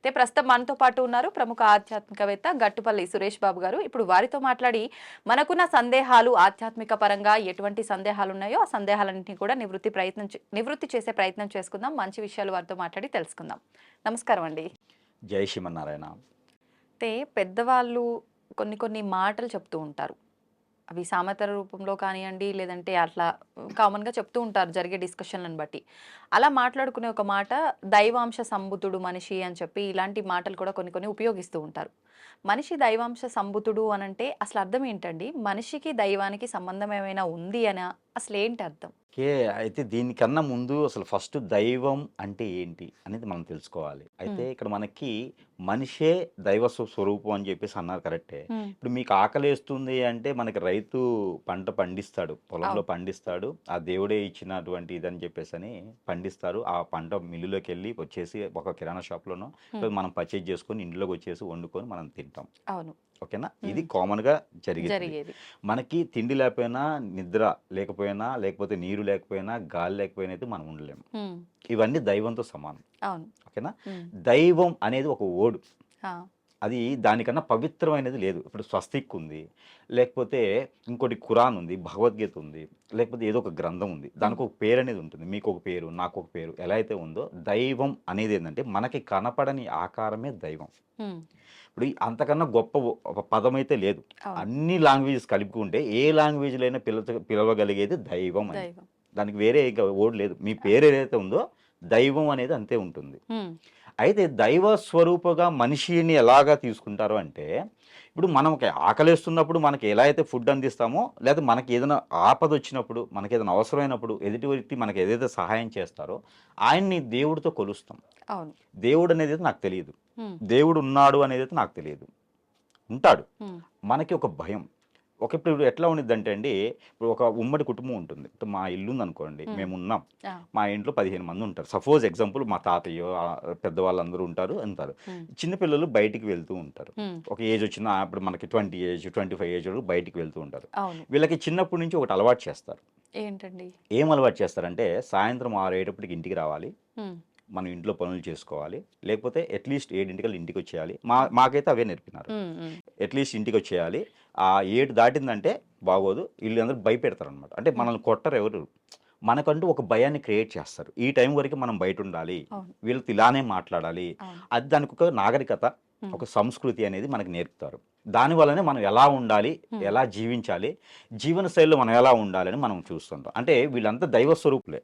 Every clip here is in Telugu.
అయితే ప్రస్తుతం మనతో పాటు ఉన్నారు ప్రముఖ ఆధ్యాత్మికవేత్త గట్టుపల్లి సురేష్ బాబు గారు. ఇప్పుడు వారితో మాట్లాడి మనకున్న సందేహాలు ఆధ్యాత్మిక పరంగా ఎటువంటి సందేహాలు ఉన్నాయో ఆ సందేహాలన్నింటినీ కూడా నివృత్తి ప్రయత్నం నివృత్తి చేసే ప్రయత్నం చేసుకుందాం. మంచి విషయాలు వారితో మాట్లాడి తెలుసుకుందాం. నమస్కారం అండి. జై శ్రీమన్నారాయణ. అయితే పెద్దవాళ్ళు కొన్ని కొన్ని మాటలు చెప్తూ ఉంటారు. అవి సామెతల రూపంలో కానివ్వండి లేదంటే అట్లా కామన్గా చెప్తూ ఉంటారు జరిగే డిస్కషన్లను బట్టి. అలా మాట్లాడుకునే ఒక మాట దైవాంశ సంబుతుడు మనిషి అని చెప్పి ఇలాంటి మాటలు కూడా కొన్ని కొన్ని ఉపయోగిస్తూ ఉంటారు. మనిషి దైవాంశ సంబుతుడు అని అంటే అసలు అర్థం ఏంటండి? మనిషికి దైవానికి సంబంధం ఏమైనా ఉంది అని? అసలు ఏంటి అర్థం? ఓకే అయితే దీనికన్నా ముందు అసలు ఫస్ట్ దైవం అంటే ఏంటి అనేది మనం తెలుసుకోవాలి. అయితే ఇక్కడ మనకి మనిషే దైవ స్వ- స్వరూపం అని చెప్పేసి అన్నారు కరెక్టే. ఇప్పుడు మీకు ఆకలేస్తుంది అంటే మనకి రైతు పంట పండిస్తాడు పొలంలో. పండిస్తాడు ఆ దేవుడే ఇచ్చినటువంటి ఇదని చెప్పేసి అని పండిస్తారు ఆ పంట మిల్లులోకి వెళ్ళి వచ్చేసి ఒక కిరాణా షాప్లోనో. మనం పర్చేజ్ చేసుకొని ఇంట్లోకి వచ్చేసి వండుకొని మనం తింటాం. అవును. ఓకేనా? ఇది Hmm. కామన్గా జరిగేది. మనకి తిండి లేకపోయినా నిద్ర లేకపోయినా లేకపోతే నీరు లేకపోయినా గాలి లేకపోయినా అయితే మనం ఉండలేము. ఇవన్నీ దైవంతో సమానం. అవును. ఓకేనా? దైవం అనేది ఒక ఓడు. అది దానికన్నా పవిత్రమైనది లేదు. ఇప్పుడు స్వస్తిక్ ఉంది లేకపోతే ఇంకోటి ఖురాన్ ఉంది భగవద్గీత ఉంది లేకపోతే ఏదో ఒక గ్రంథం ఉంది. దానికి ఒక పేరు అనేది ఉంటుంది. మీకు ఒక పేరు నాకు ఒక పేరు ఎలా అయితే ఉందో దైవం అనేది ఏంటంటే మనకి కనపడని ఆకారమే దైవం. ఇప్పుడు అంతకన్నా గొప్ప పదం అయితే లేదు. అన్ని లాంగ్వేజెస్ కలుపుకుంటే ఏ లాంగ్వేజ్లో అయినా పిల పిలవగలిగేది దైవం అని. దానికి వేరే ఓడ్ లేదు. మీ పేరు ఏదైతే ఉందో దైవం అనేది అంతే ఉంటుంది. అయితే దైవ స్వరూపగా మనిషిని ఎలాగా తీసుకుంటారు అంటే ఇప్పుడు మనం ఒక ఆకలేస్తున్నప్పుడు మనకి ఎలా అయితే ఫుడ్ అందిస్తామో లేదా మనకి ఏదైనా ఆపద వచ్చినప్పుడు మనకి ఏదైనా అవసరమైనప్పుడు ఎదుటి వ్యక్తి మనకి ఏదైతే సహాయం చేస్తారో ఆయన్ని దేవుడితో కొలుస్తాం. అవును. దేవుడు అనేది అయితే నాకు తెలియదు. దేవుడు ఉన్నాడు అనేది అయితే నాకు తెలియదు. ఉంటాడు. మనకి ఒక భయం. ఒక ఇప్పుడు ఎట్లా ఉండిద్దంటే అండి ఇప్పుడు ఒక ఉమ్మడి కుటుంబం ఉంటుంది. ఇప్పుడు మా ఇల్లు ఉంది అనుకోండి మ్మ్. ఉన్నాం మా ఇంట్లో పదిహేను మంది ఉంటారు. సపోజ్ ఎగ్జాంపుల్ మా తాతయ్య పెద్దవాళ్ళందరూ ఉంటారు అంటారు. చిన్నపిల్లలు బయటికి వెళ్తూ ఉంటారు. ఒక ఏజ్ వచ్చిన ఇప్పుడు మనకి twenty age twenty five age వరకు బయటికి వెళ్తూ ఉంటారు. వీళ్ళకి చిన్నప్పటి నుంచి ఒకటి అలవాటు చేస్తారు. ఏంటండి? ఏం అలవాటు చేస్తారంటే సాయంత్రం ఆరు అయ్యేటప్పటికి ఇంటికి రావాలి. మనం ఇంట్లో పనులు చేసుకోవాలి. లేకపోతే అట్లీస్ట్ ఏడింటికల్ ఇంటికి వచ్చేయాలి. మా మాకైతే అవే నేర్పినారు. అట్లీస్ట్ ఇంటికి వచ్చేయాలి. ఆ ఏడు దాటిందంటే బాగోదు. వీళ్ళు అందరూ భయపెడతారు అనమాట అంటే మనల్ని కొట్టరు ఎవరు. మనకంటూ ఒక భయాన్ని క్రియేట్ చేస్తారు. ఈ టైం వరకు మనం బయట ఉండాలి. వీళ్ళతో ఇలానే మాట్లాడాలి. అది దానికి ఒక నాగరికత. ఒక సంస్కృతి అనేది మనకు నేర్పుతారు. దాని వల్లనే మనం ఎలా ఉండాలి. ఎలా జీవించాలి జీవన శైలిలో మనం ఎలా ఉండాలని మనం చూస్తుంటాం. అంటే వీళ్ళంతా దైవ స్వరూపులే.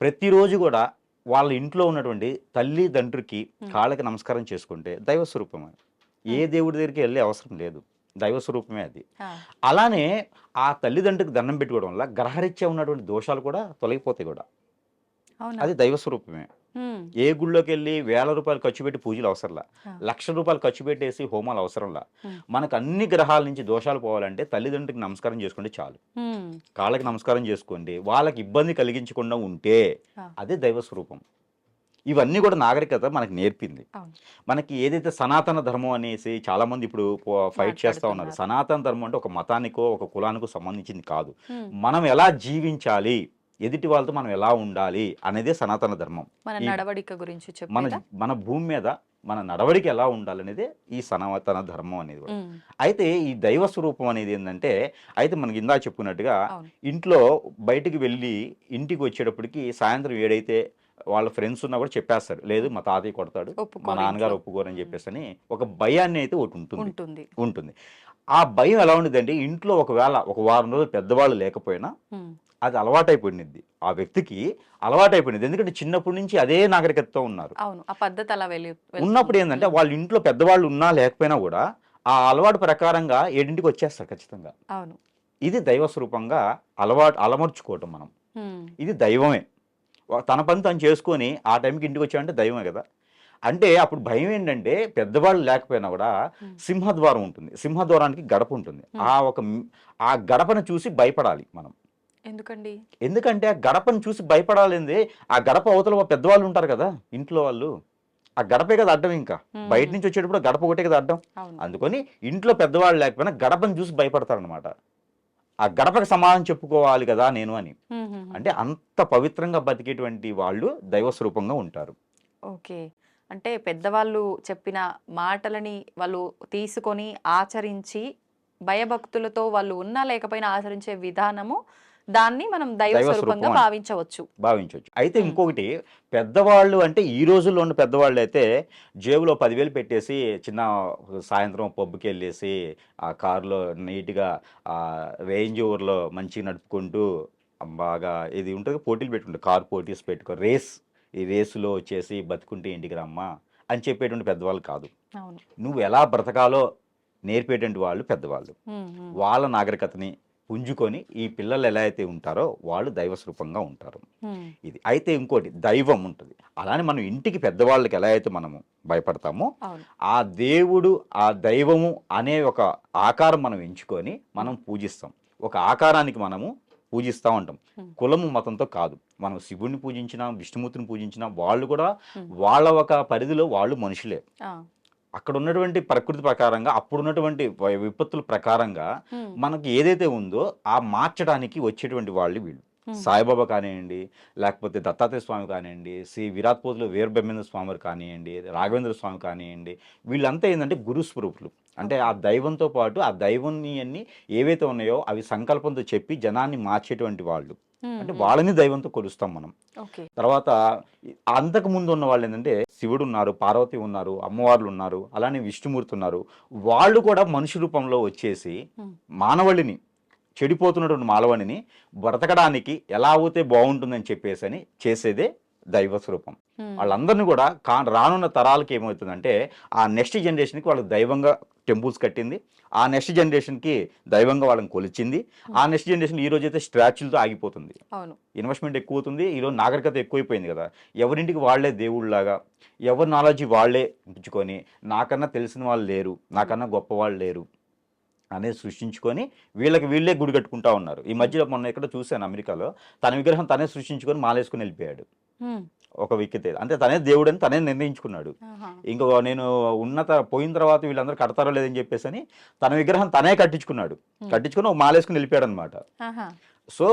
ప్రతిరోజు కూడా వాళ్ళ ఇంట్లో ఉన్నటువంటి తల్లిదండ్రులకి Hmm. కాళ్ళకి నమస్కారం చేసుకుంటే దైవ స్వరూపమే. ఏ దేవుడి దగ్గరికి వెళ్ళే అవసరం లేదు. దైవ స్వరూపమే అది. అలానే ఆ తల్లిదండ్రులకు దండం పెట్టుకోవడం వల్ల గ్రహరీత్యా ఉన్నటువంటి దోషాలు కూడా తొలగిపోతాయి కూడా. అది దైవ స్వరూపమే. ఏ గుళ్ళోకి వెళ్ళి వేల రూపాయలు ఖర్చు పెట్టి పూజలు అవసరంలా. లక్ష రూపాయలు ఖర్చు పెట్టేసి హోమాలు అవసరంలా. మనకు అన్ని గ్రహాల నుంచి దోషాలు పోవాలంటే తల్లిదండ్రులకు నమస్కారం చేసుకుంటే చాలు. కాళ్ళకి నమస్కారం చేసుకోండి. వాళ్ళకి ఇబ్బంది కలిగించకుండా ఉంటే. అదే దైవ స్వరూపం. ఇవన్నీ కూడా నాగరికత మనకి నేర్పింది. మనకి ఏదైతే సనాతన ధర్మం అనేసి చాలా మంది ఇప్పుడు ఫైట్ చేస్తా ఉన్నారు. సనాతన ధర్మం అంటే ఒక మతానికో ఒక కులానికో సంబంధించింది కాదు. మనం ఎలా జీవించాలి? ఎదుటి వాళ్ళతో మనం ఎలా ఉండాలి అనేదే సనాతన ధర్మం. మన నడవడిక గురించి మన మన భూమి మీద మన నడవడికి ఎలా ఉండాలనేదే ఈ సనాతన ధర్మం అనేది కూడా. అయితే ఈ దైవ స్వరూపం అనేది ఏంటంటే అయితే మనకి ఇందా చెప్పుకున్నట్టుగా ఇంట్లో బయటికి వెళ్ళి ఇంటికి వచ్చేటప్పటికి సాయంత్రం ఏడైతే వాళ్ళ ఫ్రెండ్స్ ఉన్నా కూడా చెప్పేస్తారు. లేదు మా తాతయ్య కొడతాడు మా నాన్నగారు. ఒప్పుకోరని చెప్పేసి అని ఒక భయాన్ని అయితే ఒకటి ఉంటుంది. ఉంటుంది. ఆ భయం ఎలా ఉండేదంటే ఇంట్లో ఒకవేళ ఒక వారం రోజులు పెద్దవాళ్ళు లేకపోయినా అది అలవాటైపోయింది ఆ వ్యక్తికి అలవాటైపోయింది ఎందుకంటే చిన్నప్పటి నుంచి అదే నాగరికతతో ఉన్నారు. అవును. ఆ పద్ధతి అలా వెళ్ళి ఉన్నప్పుడు ఏంటంటే వాళ్ళ ఇంట్లో పెద్దవాళ్ళు ఉన్నా లేకపోయినా కూడా ఆ అలవాటు ప్రకారంగా ఏడింటికి వచ్చేస్తారు ఖచ్చితంగా. అవును. ఇది దైవ స్వరూపంగా అలవాటు అలమర్చుకోవటం మనం. ఇది దైవమే. తన పని తను చేసుకొని ఆ టైంకి ఇంటికి వచ్చాడంటే దైవమే కదా. అంటే అప్పుడు భయం ఏంటంటే పెద్దవాళ్ళు లేకపోయినా కూడా. సింహద్వారం ఉంటుంది. సింహద్వారానికి గడప ఉంటుంది. ఆ ఒక ఆ గడపను చూసి భయపడాలి మనం. ఎందుకండి? ఎందుకంటే ఆ గడపను చూసి భయపడాలింది. ఆ గడప అవతల పెద్దవాళ్ళు ఉంటారు కదా ఇంట్లో వాళ్ళు. ఆ గడపే కదా అడ్డం ఇంకా. బయట నుంచి వచ్చేటప్పుడు గడప ఒకటే కదా అడ్డం. అందుకని ఇంట్లో పెద్దవాళ్ళు లేకపోయినా గడపను చూసి భయపడతారనమాట ఆ గడపకి సమాధానం చెప్పుకోవాలి కదా నేను అని. అంటే అంత పవిత్రంగా బతికేటువంటి వాళ్ళు దైవ స్వరూపంగా ఉంటారు. ఓకే. అంటే పెద్దవాళ్ళు చెప్పిన మాటలని వాళ్ళు తీసుకొని ఆచరించి భయభక్తులతో వాళ్ళు ఉన్నా లేకపోయినా ఆచరించే విధానము దాన్ని మనం దైవ స్వరూపంగా. భావించవచ్చు భావించవచ్చు అయితే. ఇంకొకటి పెద్దవాళ్ళు అంటే ఈ రోజుల్లో ఉన్న పెద్దవాళ్ళు అయితే జేబులో పదివేలు పెట్టేసి చిన్న సాయంత్రం పబ్కి వెళ్ళేసి ఆ కారులో నీట్గా ఆ రేంజ్ ఓవర్లో మంచిగా నడుపుకుంటూ బాగా ఇది ఉంటుంది పోటీలు పెట్టుకుంటారు కార్ పోటీస్ పెట్టుకో రేస్ ఈ రేసులో వచ్చేసి బతుకుంటే ఇంటికి రమ్మా అని చెప్పేటువంటి పెద్దవాళ్ళు కాదు నువ్వు ఎలా బ్రతకాలో నేర్పేటువంటి వాళ్ళు పెద్దవాళ్ళు. వాళ్ళ నాగరికతని పుంజుకొని ఈ పిల్లలు ఎలా అయితే ఉంటారో వాళ్ళు దైవ స్వరూపంగా ఉంటారు. ఇది అయితే ఇంకోటి దైవం ఉంటుంది అలానే మనం ఇంటికి పెద్దవాళ్ళకి ఎలా అయితే మనము భయపడతామో ఆ దేవుడు ఆ దైవము అనే ఒక ఆకారం మనం ఎంచుకొని మనం పూజిస్తాం ఒక ఆకారానికి మనము పూజిస్తూ ఉంటాం. కులము మతంతో కాదు మనం శివుడిని పూజించినా విష్ణుమూర్తిని పూజించినా వాళ్ళు కూడా. వాళ్ళ ఒక పరిధిలో వాళ్ళు మనుషులే. అక్కడ ఉన్నటువంటి ప్రకృతి ప్రకారంగా అప్పుడు ఉన్నటువంటి విపత్తుల ప్రకారంగా. మనకి ఏదైతే ఉందో ఆ మార్చడానికి వచ్చేటువంటి వాళ్ళు వీళ్ళు. సాయిబాబా కానివ్వండి లేకపోతే దత్తాత్రేయ స్వామి కానివ్వండి శ్రీ విరాట్పోతులు వీరబ్రహ్మేంద్ర స్వామి వారు కానివ్వండి రాఘవేంద్ర స్వామి కానివ్వండి వీళ్ళంతా ఏంటంటే గురు స్వరూపులు అంటే ఆ దైవంతో పాటు ఆ దైవాన్ని అన్ని ఏవైతే ఉన్నాయో అవి సంకల్పంతో చెప్పి జనాన్ని మార్చేటువంటి వాళ్ళు అంటే. వాళ్ళని దైవంతో కొలుస్తాం మనం తర్వాత అంతకు ముందు ఉన్న వాళ్ళు ఏంటంటే శివుడు ఉన్నారు పార్వతి ఉన్నారు అమ్మవార్లు ఉన్నారు అలానే విష్ణుమూర్తి ఉన్నారు వాళ్ళు కూడా మనిషి రూపంలో వచ్చేసి. మానవాళిని చెడిపోతున్నటువంటి మానవాళిని బ్రతకడానికి ఎలా అవుతే బాగుంటుందని చెప్పేసి అని చేసేదే దైవ స్వరూపం. వాళ్ళందరినీ కూడా కా రానున్న తరాలకి ఏమవుతుందంటే ఆ నెక్స్ట్ జనరేషన్కి వాళ్ళకి దైవంగా టెంపుల్స్ కట్టింది ఆ నెక్స్ట్ జనరేషన్కి దైవంగా వాళ్ళని కొలిచింది ఆ నెక్స్ట్ జనరేషన్ ఈ రోజు అయితే స్టాచ్యూలతో ఆగిపోతుంది. ఇన్వెస్ట్మెంట్ ఎక్కువ అవుతుంది ఈరోజు నాగరికత ఎక్కువైపోయింది కదా. ఎవరింటికి వాళ్ళే దేవుళ్ళలాగా ఎవరి నాలెడ్జ్ వాళ్ళే ఉంచుకొని నాకన్నా తెలిసిన వాళ్ళు లేరు నాకన్నా గొప్ప వాళ్ళు లేరు అనేది సృష్టించుకొని వీళ్ళకి వీళ్ళే గుడి కట్టుకుంటా ఉన్నారు ఈ మధ్యలో మొన్న ఇక్కడ చూశాను అమెరికాలో తన విగ్రహం తనే సృష్టించుకొని మాలేసుకొని వెళ్ళిపోయాడు. ఒక వ్యక్తి అంటే తనే దేవుడు అని తనే నిర్ణయించుకున్నాడు. ఇంకో నేను ఉన్నత పోయిన తర్వాత వీళ్ళందరూ కడతారో లేదని చెప్పేసి అని తన విగ్రహం తనే కట్టించుకున్నాడు. కట్టించుకొని ఒక మాలేసుకుని వెళ్ళిపోయాడు అనమాట. సో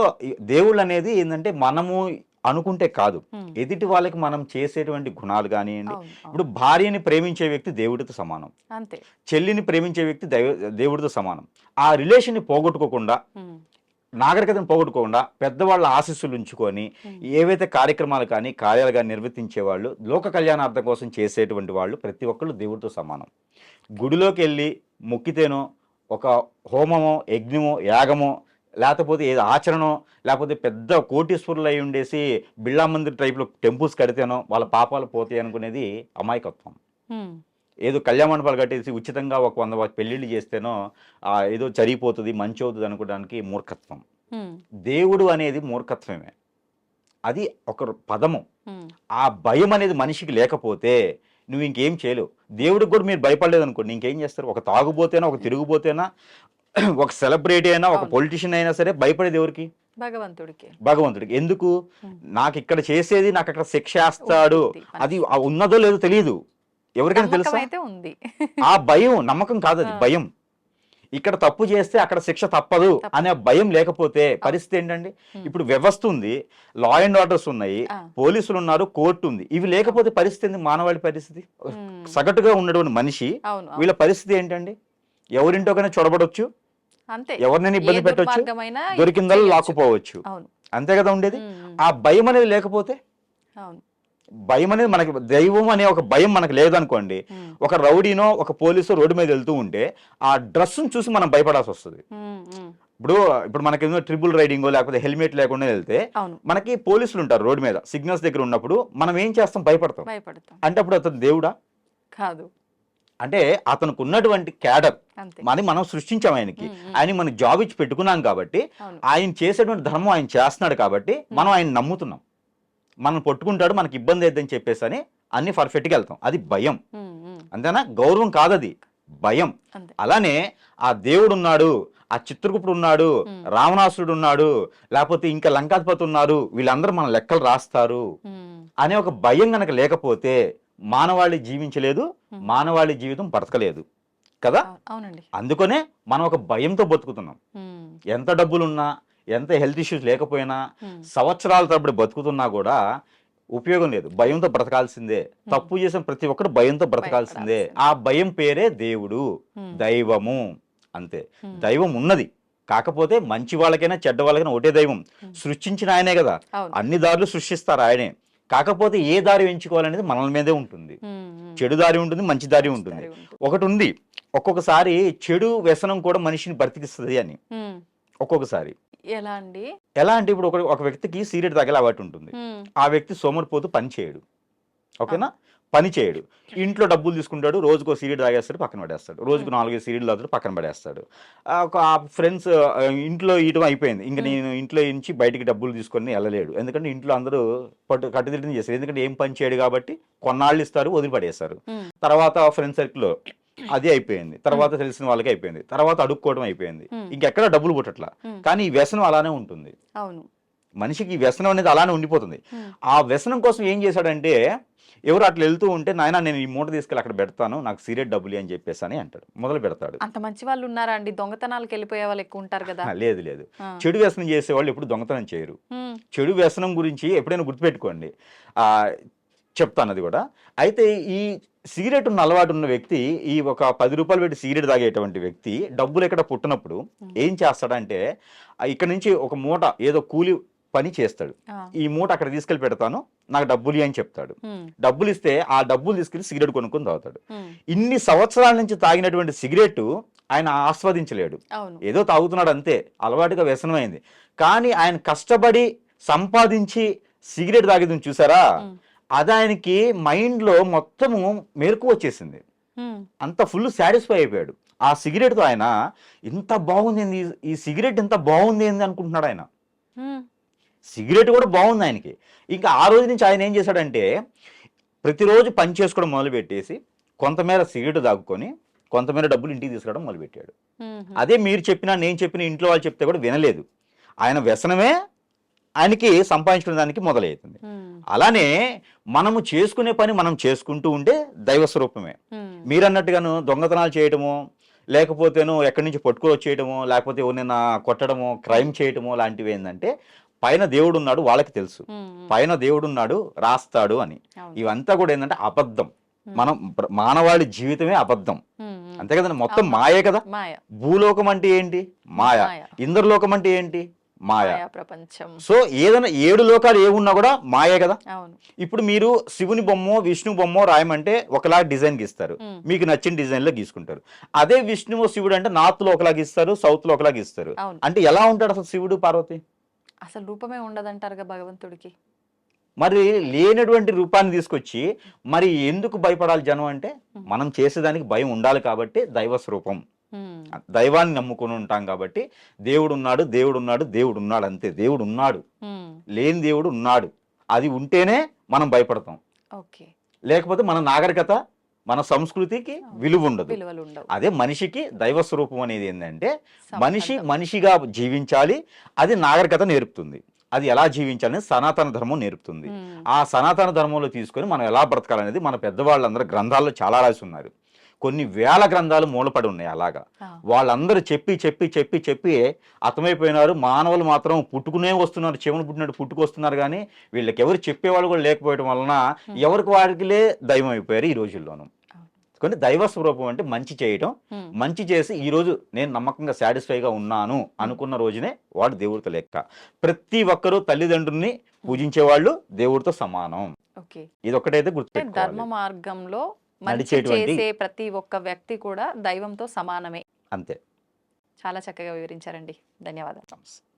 దేవుళ్ళు అనేది ఏంటంటే మనము అనుకుంటే కాదు. ఎదుటి వాళ్ళకి మనం చేసేటువంటి గుణాలు కానివ్వండి. ఇప్పుడు భార్యని ప్రేమించే వ్యక్తి దేవుడితో సమానం అంతే చెల్లిని ప్రేమించే వ్యక్తి దైవ దేవుడితో సమానం ఆ రిలేషన్ని పోగొట్టుకోకుండా. నాగరికతను పోగొట్టుకోకుండా పెద్దవాళ్ళ ఆశీస్సులు ఉంచుకొని. ఏవైతే కార్యక్రమాలు కానీ కార్యాలు కానీ నిర్వర్తించే వాళ్ళు లోక కళ్యాణార్థం కోసం చేసేటువంటి వాళ్ళు ప్రతి ఒక్కళ్ళు దేవుడితో సమానం గుడిలోకి వెళ్ళి మొక్కితేనో ఒక హోమమో యజ్ఞమో యాగమో లేకపోతే ఏదో ఆచరణో లేకపోతే పెద్ద కోటీశ్వరులు అయి ఉండేసి బిళ్ళా మందిర్ టైప్లో టెంపుల్స్ కడితేనో వాళ్ళ పాపాలు పోతాయి అనుకునేది అమాయకత్వం. ఏదో కళ్యాణ మండపాలు కట్టేసి ఉచితంగా ఒక వంద పెళ్ళిళ్ళు చేస్తేనో ఏదో జరిగిపోతుంది మంచి అవుతుంది అనుకోవడానికి మూర్ఖత్వం. దేవుడు అనేది మూర్ఖత్వమే అది ఒక పదము. ఆ భయం అనేది మనిషికి లేకపోతే నువ్వు ఇంకేం చేయలేవు దేవుడికి కూడా మీరు భయపడలేదు అనుకోండి ఇంకేం చేస్తారు ఒక తాగుబోతేనా ఒక తిరుగుబోతేనా ఒక సెలబ్రిటీ అయినా ఒక. పొలిటీషియన్ అయినా సరే భయపడేది ఎవరికి భగవంతుడికి భగవంతుడికి ఎందుకు. నాకు ఇక్కడ చేసేది నాకు అక్కడ శిక్ష వేస్తాడు. అది ఉన్నదో లేదో తెలియదు ఎవరికైనా తెలుసా ఉంది ఆ భయం నమ్మకం కాదు అది. భయం ఇక్కడ తప్పు చేస్తే అక్కడ శిక్ష తప్పదు. అనే భయం లేకపోతే పరిస్థితి ఏంటండి. ఇప్పుడు వ్యవస్థ ఉంది లా అండ్ ఆర్డర్స్ ఉన్నాయి. పోలీసులు ఉన్నారు కోర్టు ఉంది ఇవి లేకపోతే పరిస్థితి ఏంది మానవాళి పరిస్థితి. సగటుగా ఉన్నటువంటి మనిషి. వీళ్ళ పరిస్థితి ఏంటండి ఎవరింటోకైనా చొరబడొచ్చు అంతే. ఎవరినైనా ఇబ్బంది పెట్టొచ్చు? దుర్మార్గమైనా దొరికిందల్లా. లాక్కుపోవచ్చు. అంతే కదా ఉండేది. ఆ భయం అనేది లేకపోతే? భయం అనేది మనకి దైవం అనే ఒక భయం మనకు లేదనుకోండి. ఒక రౌడీనో ఒక పోలీసు రోడ్డు మీద వెళ్తూ ఉంటే ఆ డ్రెస్సును చూసి మనం భయపడాల్సి వస్తుంది. ఇప్పుడు ఇప్పుడు మనకి ఏదో ట్రిపుల్ రైడింగ్ లేకపోతే హెల్మెట్ లేకుండా వెళ్తే మనకి పోలీసులు ఉంటారు రోడ్డు మీద సిగ్నల్స్ దగ్గర ఉన్నప్పుడు మనం ఏం చేస్తాం? భయపడతాం. భయపడతాం. అంటే అప్పుడు అతను దేవుడా? కాదు. అంటే అతనికి ఉన్నటువంటి క్యాడర్ మరి మనం సృష్టించాం ఆయనకి. ఆయన మనం జాబ్ ఇచ్చి పెట్టుకున్నాం కాబట్టి ఆయన చేసేటువంటి ధర్మం ఆయన చేస్తున్నాడు కాబట్టి మనం ఆయన నమ్ముతున్నాం. మనం పట్టుకుంటాడు మనకి ఇబ్బంది అయిద్దని చెప్పేసి అని అన్ని పర్ఫెక్ట్గా వెళ్తాం. అది భయం. అంతేనా? గౌరవం కాదది. భయం. అలానే ఆ దేవుడు ఉన్నాడు ఆ చిత్రగుప్తుడు ఉన్నాడు. రావణాసురుడు ఉన్నాడు లేకపోతే ఇంకా లంకాధిపతి ఉన్నారు వీళ్ళందరూ మన లెక్కలు రాస్తారు అనే ఒక భయం గనక లేకపోతే మానవాళి జీవించలేదు. మానవాళి జీవితం బ్రతకలేదు కదా? అవు- అవునండి. అందుకనే మనం ఒక భయంతో బతుకుతున్నాం. ఎంత డబ్బులున్నా ఎంత హెల్త్ ఇష్యూస్ లేకపోయినా సంవత్సరాల తరబడి బతుకుతున్నా కూడా ఉపయోగం లేదు. భయంతో బ్రతకాల్సిందే. తప్పు చేసిన ప్రతి ఒక్కరు భయంతో బ్రతకాల్సిందే. ఆ భయం పేరే దేవుడు. దైవము. అంతే. దైవం ఉన్నది. కాకపోతే మంచి వాళ్ళకైనా చెడ్డ వాళ్ళకైనా ఒకటే దైవం. సృష్టించిన ఆయనే కదా. అన్ని దారులు సృష్టిస్తారు ఆయనే. కాకపోతే ఏ దారి ఎంచుకోవాలనేది మనల మీదే ఉంటుంది. చెడు దారి ఉంటుంది మంచి దారి ఉంటుంది. ఒకటి ఉంది ఒక్కొక్కసారి చెడు వ్యసనం కూడా మనిషిని బ్రతికిస్తుంది అని. ఒక్కొక్కసారి. ఎలా అండి? ఎలా అంటే ఇప్పుడు ఒక ఒక వ్యక్తికి సీరియట్ తగ్గల అలవాటు ఉంటుంది. ఆ వ్యక్తి సోమరిపోతూ పని చేయడు. ఓకేనా? పని చేయడు. ఇంట్లో డబ్బులు తీసుకుంటాడు రోజుకో సీరియడ్ తాగేస్తాడు పక్కన పడేస్తాడు. రోజుకు Hmm. నాలుగైదు సీరియడ్ తాగుతాడు పక్కన పడేస్తాడు. ఆ ఒక ఫ్రెండ్స్ ఇంట్లో ఇయటం అయిపోయింది. ఇంకా Hmm. నేను ఇంట్లో నుంచి బయటికి డబ్బులు తీసుకొని వెళ్ళలేడు. ఎందుకంటే ఇంట్లో అందరూ పట్టు కట్టుదిట్టం చేస్తారు. ఎందుకంటే ఏం పని చేయడు కాబట్టి కొన్నాళ్ళు ఇస్తారు వదిలిపడేస్తారు. ఉమ్, తర్వాత ఫ్రెండ్ సర్కిల్లో అది అయిపోయింది. తర్వాత తెలిసిన వాళ్ళకి అయిపోయింది. తర్వాత అడుక్కోవడం అయిపోయింది. Hmm. ఇంకెక్కడ డబ్బులు పుట్టట్లా. కానీ ఈ వ్యసనం అలానే ఉంటుంది. అవును. మనిషికి ఈ వ్యసనం అనేది అలానే ఉండిపోతుంది. ఆ వ్యసనం కోసం ఏం చేశాడంటే ఎవరు అట్లా వెళ్తూ ఉంటే నాయన నేను ఈ మూట తీసుకెళ్ళి అక్కడ పెడతాను నాకు సీరియట్ డబ్బులు అని చెప్పేసి అని అంటాడు. మొదలు పెడతాడు. అంత మంచి వాళ్ళు ఉన్నారా అండి? దొంగతనాలకు వెళ్ళిపోయే వాళ్ళు ఎక్కువ ఉంటారు కదా. లేదు లేదు. చెడు వ్యసనం చేసేవాళ్ళు ఎప్పుడు దొంగతనం చేయరు. చెడు వ్యసనం గురించి ఎప్పుడైనా గుర్తుపెట్టుకోండి. ఆ, చెప్తాను అది కూడా. అయితే ఈ సిగరెట్ ఉన్న అలవాటు ఉన్న వ్యక్తి ఈ ఒక పది రూపాయలు పెట్టి సిగరెట్ తాగేటువంటి వ్యక్తి డబ్బులు ఎక్కడ పుట్టినప్పుడు ఏం చేస్తాడంటే ఇక్కడ నుంచి ఒక మూట ఏదో కూలి పని చేస్తాడు. ఈ మూట అక్కడ తీసుకెళ్ళి పెడతాను నాకు డబ్బులు అని చెప్తాడు. డబ్బులు ఇస్తే ఆ డబ్బులు తీసుకెళ్ళి సిగరెట్ కొనుక్కొని తాగుతాడు. ఇన్ని సంవత్సరాల నుంచి తాగినటువంటి సిగరెట్ ఆయన ఆస్వాదించలేడు. ఏదో తాగుతున్నాడు అంతే అలవాటుగా వ్యసనమైంది. కానీ ఆయన కష్టపడి సంపాదించి సిగరెట్ తాగేది చూసారా? అది ఆయనకి మైండ్లో మొత్తము మెరుకు వచ్చేసింది. అంత ఫుల్ సాటిస్ఫై అయిపోయాడు. ఆ సిగరెట్తో ఆయన ఇంత బాగుంది ఈ సిగరెట్ ఇంత బాగుంది అనుకుంటున్నాడు ఆయన. సిగరెట్ కూడా బాగుంది ఆయనకి. ఇంకా ఆ రోజు నుంచి ఆయన ఏం చేశాడంటే ప్రతిరోజు పని చేసుకోవడం మొదలుపెట్టేసి కొంతమేర సిగరెట్ దాక్కుని కొంతమేర డబ్బులు ఇంటికి తీసుకురావడం మొదలుపెట్టాడు. అదే మీరు చెప్పినా నేను చెప్పిన ఇంట్లో వాళ్ళు చెప్తే కూడా వినలేదు. ఆయన వ్యసనమే ఆయనకి సంపాదించుకునే దానికి మొదలవుతుంది అలానే మనము చేసుకునే పని మనం చేసుకుంటూ ఉంటే దైవ స్వరూపమే. ఉమ్, మీరు అన్నట్టుగాను దొంగతనాలు చేయటము లేకపోతేను ఎక్కడి నుంచి పట్టుకొని వచ్చేయటము లేకపోతే ఎవరినైనా కొట్టడము క్రైమ్ చేయటము లాంటివి ఏంటంటే పైన దేవుడు ఉన్నాడు వాళ్ళకి తెలుసు. పైన దేవుడు ఉన్నాడు రాస్తాడు అని. ఇవంతా కూడా ఏంటంటే అబద్ధం. మనం మానవాళి జీవితమే అబద్ధం. అంతే కదండి? మొత్తం. మాయే కదా? భూలోకం అంటే ఏంటి? మాయ. ఇంద్రలోకం అంటే ఏంటి? మాయ. ప్రపంచం. సో ఏదైనా ఏడు లోకాలు ఏమున్నా కూడా మాయే కదా? ఇప్పుడు మీరు శివుని బొమ్మో విష్ణు బొమ్మో రాయమంటే ఒకలా డిజైన్ గీస్తారు. మీకు నచ్చిన డిజైన్లో గీసుకుంటారు. అదే విష్ణువు శివుడు అంటే నార్త్లో ఒకలా గీస్తారు సౌత్లో ఒకలా గీస్తారు. అవును. అంటే ఎలా ఉంటాడు అసలు శివుడు పార్వతి? అసలు రూపమే ఉండదంటారుగా భగవంతుడికి. మరి లేనటువంటి రూపాన్ని తీసుకొచ్చి మరి ఎందుకు భయపడాలి జనం అంటే మనం చేసేదానికి భయం ఉండాలి కాబట్టి దైవ స్వరూపం. దైవాన్ని నమ్ముకుని ఉంటాం కాబట్టి దేవుడు ఉన్నాడు దేవుడు ఉన్నాడు దేవుడు ఉన్నాడు అంతే దేవుడు ఉన్నాడు లేని దేవుడు ఉన్నాడు. అది ఉంటేనే మనం భయపడతాం. ఓకే. లేకపోతే మన నాగరికత మన సంస్కృతికి విలువ ఉండదు అదే మనిషికి దైవ స్వరూపం అనేది ఏంటంటే మనిషి. మనిషిగా జీవించాలి అది నాగరికత నేర్పుతుంది. అది ఎలా జీవించాలని సనాతన ధర్మం నేర్పుతుంది. ఆ సనాతన ధర్మంలో తీసుకొని మనం ఎలా బ్రతకాలనేది మన పెద్దవాళ్ళందరూ గ్రంథాల్లో చాలా రాసి ఉన్నారు. కొన్ని వేల గ్రంథాలు మూలపడి ఉన్నాయి అలాగా. వాళ్ళందరూ చెప్పి చెప్పి చెప్పి చెప్పి అర్థమైపోయినారు. మానవులు మాత్రం పుట్టుకునే వస్తున్నారు చెవును పుట్టినట్టు పుట్టుకొస్తున్నారు కానీ వీళ్ళకి ఎవరు చెప్పేవాళ్ళు కూడా లేకపోవడం వలన ఎవరికి వారికిలే దైవం అయిపోయారు ఈ రోజుల్లోనూ. అవును. కానీ దైవ స్వరూపం అంటే మంచి చేయటం ఉమ్, మంచి చేసి ఈ రోజు నేను నమ్మకంగా సాటిస్ఫైగా ఉన్నాను అనుకున్న రోజునే వాడు దేవుడితో లెక్క. ప్రతి ఒక్కరూ తల్లిదండ్రుల్ని పూజించే వాళ్ళు దేవుడితో సమానం. ఓకే. ఇది ఒక్కటైతే అంటే ధర్మ మార్గంలో మంచి చేసే ప్రతి ఒక్క వ్యక్తి కూడా దైవంతో సమానమే. అంతే. చాలా చక్కగా వివరించారండి. ధన్యవాదాలు.